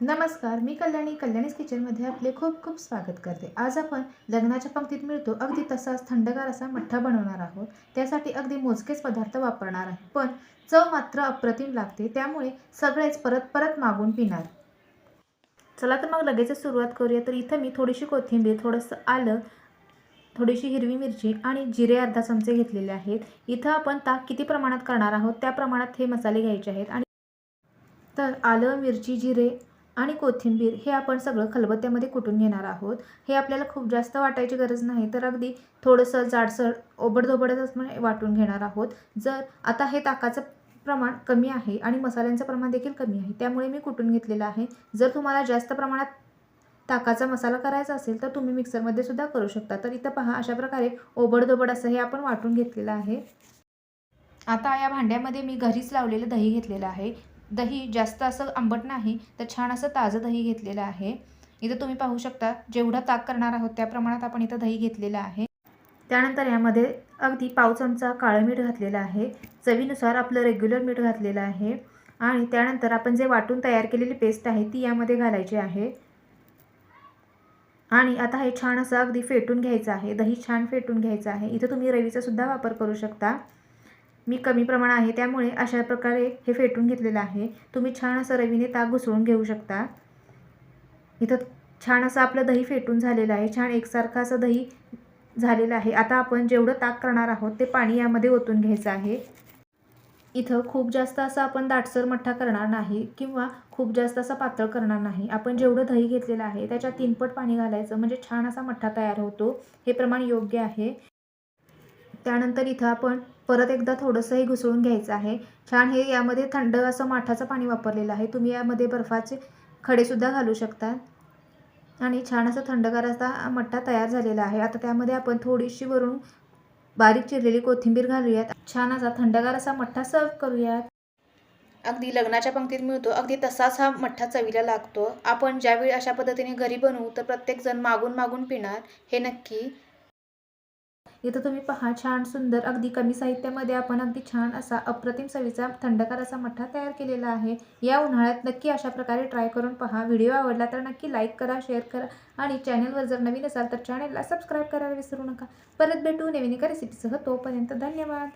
नमस्कार मी कल्याणी कल्याणीस किचनमध्ये आपले खूप खूप स्वागत करते. आज आपण लग्नाच्या पंक्तीत मिळतो. अगदी तसाच थंडगार असा मठ्ठा बनवणार आहोत. त्यासाठी अगदी मोजकेच पदार्थ वापरणार आहे. पण चव मात्र अप्रतिम लागते. त्यामुळे सगळेच परत परत मागून पिणार. चला तर मग लगेचच सुरुवात करूया. तर इथं मी थोडीशी कोथिंबीर थोडंसं आलं थोडीशी हिरवी मिरची आणि जिरे अर्धा चमचे घेतलेले आहेत. इथं आपण ताक किती प्रमाणात करणार आहोत? त्या प्रमाणात हे मसाले घ्यायचे आहेत. आणि तर आलं मिरची जिरे आणि कोथिंबीर हे आपण सगळं खलबत्त्यामध्ये कुटून घेणार आहोत. हे आपल्याला खूप जास्त वाटायची गरज नाही तर अगदी थोडंसं जाडसर ओबडधोबडच आपण वाटून घेणार आहोत. जर आता हे ताकाचं प्रमाण कमी आहे आणि मसाल्यांचं प्रमाण देखील कमी आहे त्यामुळे मी कुटून घेतलेलं आहे. जर तुम्हाला जास्त प्रमाणात ताकाचा मसाला करायचा असेल तर तुम्ही मिक्सरमध्ये सुद्धा करू शकता. तर इथं पहा अशा प्रकारे ओबडधोबड असं हे आपण वाटून घेतलेलं आहे. आता या भांड्यामध्ये मी घरीच लावलेलं दही घेतलेलं आहे. दही जास्त असं आंबट नाही तर छान असं ताजं दही घेतलेलं आहे. इथं तुम्ही पाहू शकता जेवढं ताक करणार आहोत त्या प्रमाणात आपण इथं दही घेतलेलं आहे. त्यानंतर यामध्ये अगदी पाव चमचा काळं मीठ घातलेलं आहे. चवीनुसार आपलं रेग्युलर मीठ घातलेलं आहे. आणि त्यानंतर आपण जे वाटून तयार केलेली पेस्ट आहे ती यामध्ये घालायची आहे. आणि आता हे छान असं अगदी फेटून घ्यायचं आहे. दही छान फेटून घ्यायचं आहे. इथं तुम्ही रवीचा सुद्धा वापर करू शकता. मी कमी प्रमाण आहे त्यामुळे अशा प्रकारे हे फेटून घेतलेलं आहे. तुम्ही छान असं रवीने ताक घुसळून घेऊ शकता. इथं छान असं आपलं दही फेटून झालेलं आहे. छान एकसारखं असं दही झालेलं आहे. आता आपण जेवढं ताक करणार आहोत ते पाणी यामध्ये ओतून घ्यायचं आहे. इथं खूप जास्त असं आपण दाटसर मठ्ठा करणार नाही किंवा खूप जास्त असं पातळ करणार नाही. आपण जेवढं दही घेतलेलं आहे त्याच्या तीनपट पाणी घालायचं. म्हणजे छान असा मठ्ठा तयार होतो. हे प्रमाण योग्य आहे. त्यानंतर इथं आपण परत एकदा थोडंसं हे घुसळून घ्यायचं आहे. छान हे यामध्ये थंड असं माठाचं पाणी वापरलेलं आहे. तुम्ही यामध्ये बर्फाचे खडेसुद्धा घालू शकता. आणि छान असं थंडगार असा मठ्ठा तयार झालेला आहे. आता त्यामध्ये आपण थोडीशी वरून बारीक चिरलेली कोथिंबीर घालूयात. छान असा थंडगार असा मठ्ठा सर्व करूयात. अगदी लग्नाच्या पंक्तीत मिळतो. अगदी तसाच हा मठ्ठा चवीला लागतो. आपण ज्यावेळी अशा पद्धतीने घरी बनवू तर प्रत्येकजण मागून मागून पिणार. हे नक्की इथं तुम्ही पहा छान सुंदर अगदी कमी साहित्यामध्ये आपण अगदी छान असा अप्रतिम चवीचा थंडकार असा मठ्ठा तयार केलेला आहे. या उन्हाळ्यात नक्की अशा प्रकारे ट्राय करून पहा. व्हिडिओ आवडला तर नक्की लाईक करा शेअर करा आणि चॅनलवर जर नवीन असाल तर चॅनलला सबस्क्राईब करायला विसरू नका. परत भेटू नवीन एका रेसिपीसह तोपर्यंत धन्यवाद.